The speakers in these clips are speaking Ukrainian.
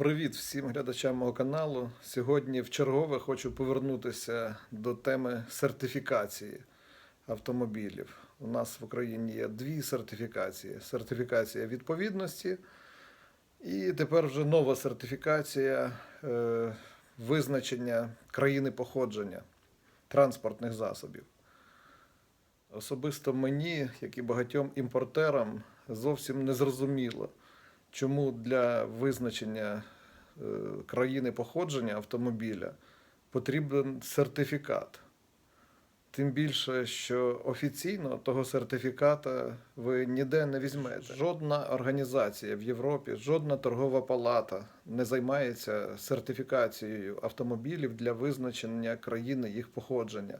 Привіт всім глядачам мого каналу. Сьогодні в чергове хочу повернутися до теми сертифікації автомобілів. У нас в Україні є дві сертифікації: сертифікація відповідності і тепер вже нова сертифікація е, визначення країни походження транспортних засобів. Особисто мені, як і багатьом імпортерам, зовсім не зрозуміло, чому для визначення е, країни походження автомобіля потрібен сертифікат. Тим більше, що офіційно того сертифіката ви ніде не візьмете. Жодна організація в Європі, жодна торгова палата не займається сертифікацією автомобілів для визначення країни їх походження.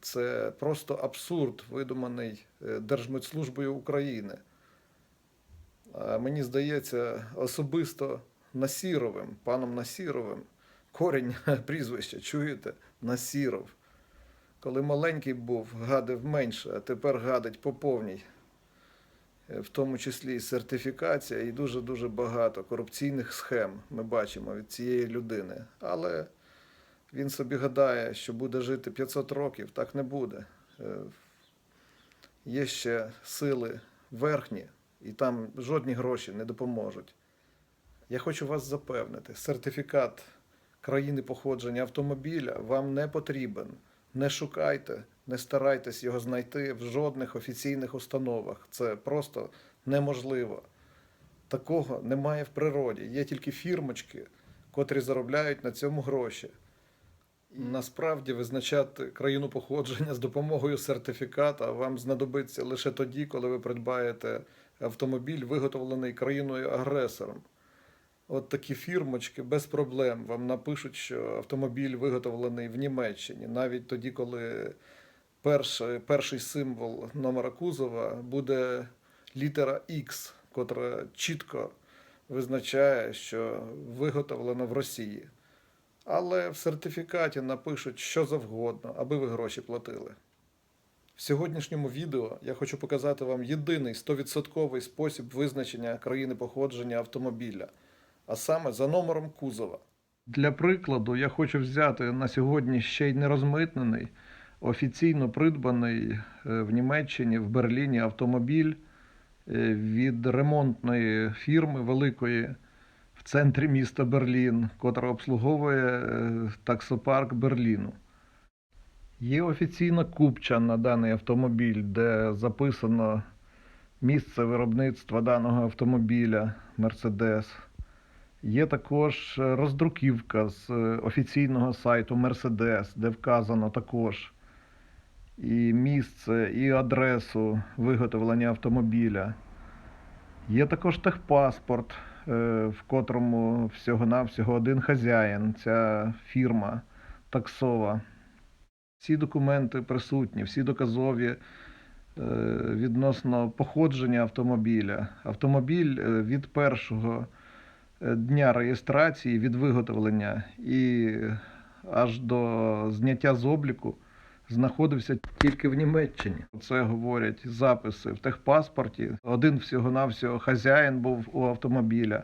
Це просто абсурд, видуманий е, Держмитслужбою України. Мені здається, особисто Насіровим, паном Насіровим, корінь прізвища, чуєте? Насіров. Коли маленький був, гадив менше, а тепер гадить по повній. Е, В тому числі і сертифікація, і дуже-дуже багато корупційних схем ми бачимо від цієї людини. Але він собі гадає, що буде жити 500 років, так не буде. Е, Є ще сили верхні, і там жодні гроші не допоможуть. Я хочу вас запевнити, сертифікат країни походження автомобіля вам не потрібен. Не шукайте, не старайтесь його знайти в жодних офіційних установах. Це просто неможливо. Такого немає в природі. Є тільки фірмочки, котрі заробляють на цьому гроші. Насправді визначати країну походження з допомогою сертифіката вам знадобиться лише тоді, коли ви придбаєте автомобіль, виготовлений країною-агресором. От такі фірмочки без проблем вам напишуть, що автомобіль виготовлений в Німеччині, навіть тоді, коли перший, перший символ номера кузова буде літера X, котра чітко визначає, що виготовлено в Росії. Але в сертифікаті напишуть що завгодно, аби ви гроші платили. В сьогоднішньому відео я хочу показати вам єдиний 100% спосіб визначення країни походження автомобіля, а саме за номером кузова. Для прикладу, я хочу взяти на сьогодні ще й не розмитнений, офіційно придбаний е, в Німеччині, в Берліні автомобіль е, від ремонтної фірми великої в центрі міста Берлін, котра обслуговує е, таксопарк Берліну. Є офіційна купча на даний автомобіль, де записано місце виробництва даного автомобіля Mercedes. Є також е, роздруківка з е, офіційного сайту Mercedes, де вказано також і місце, і адресу виготовлення автомобіля. Є також техпаспорт, е, в котрому всього-навсього один хазяїн, ця фірма таксова. Всі документи присутні, всі доказові е, відносно походження автомобіля. Автомобіль е, від першого е, дня реєстрації, від виготовлення і аж до зняття з обліку знаходився тільки в Німеччині. Це говорять записи в техпаспорті. Один всього-навсього хазяїн був у автомобіля,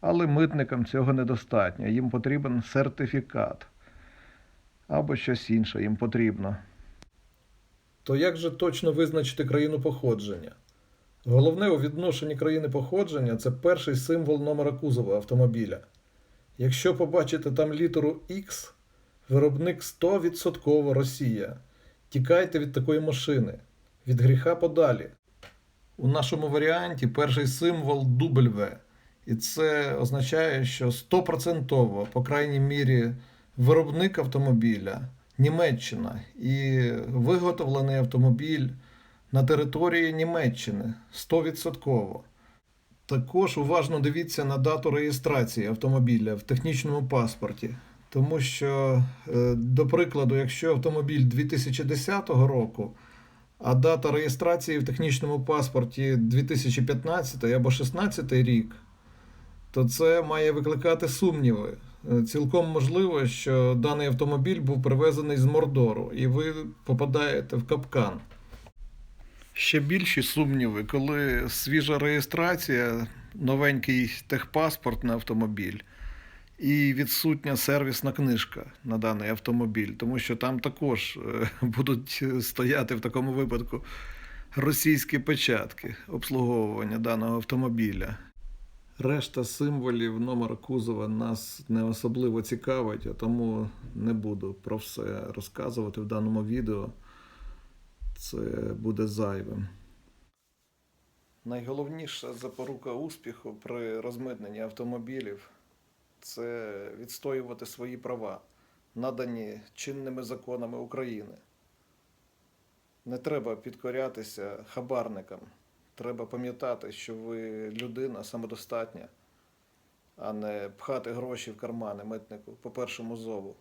але митникам цього недостатньо. Їм потрібен сертифікат або щось інше їм потрібно. То як же точно визначити країну походження? Головне у відношенні країни походження це перший символ номера кузова автомобіля. Якщо побачите там літеру X, виробник 100% Росія. Тікайте від такої машини, від гріха подалі. У нашому варіанті перший символ W. І це означає, що 100%, по крайній мірі, виробник автомобіля Німеччина і виготовлений автомобіль на території Німеччини 100%. Також уважно дивіться на дату реєстрації автомобіля в технічному паспорті. Тому що, е, до прикладу, якщо автомобіль 2010 року, а дата реєстрації в технічному паспорті 2015 або 2016 рік, то це має викликати сумніви. Е, Цілком можливо, що даний автомобіль був привезений з Мордору, і ви попадаєте в капкан. Ще більші сумніви, коли свіжа реєстрація новенький техпаспорт на автомобіль і відсутня сервісна книжка на даний автомобіль, тому що там також е, будуть стояти в такому випадку російські печатки обслуговування даного автомобіля. Решта символів номер кузова нас не особливо цікавить, а тому не буду про все розказувати в даному відео. Це буде зайвим. Найголовніша запорука успіху при розмитненні автомобілів це відстоювати свої права, надані чинними законами України. Не треба підкорятися хабарникам. Треба пам'ятати, що ви людина самодостатня, а не пхати гроші в кармани митнику по першому зову.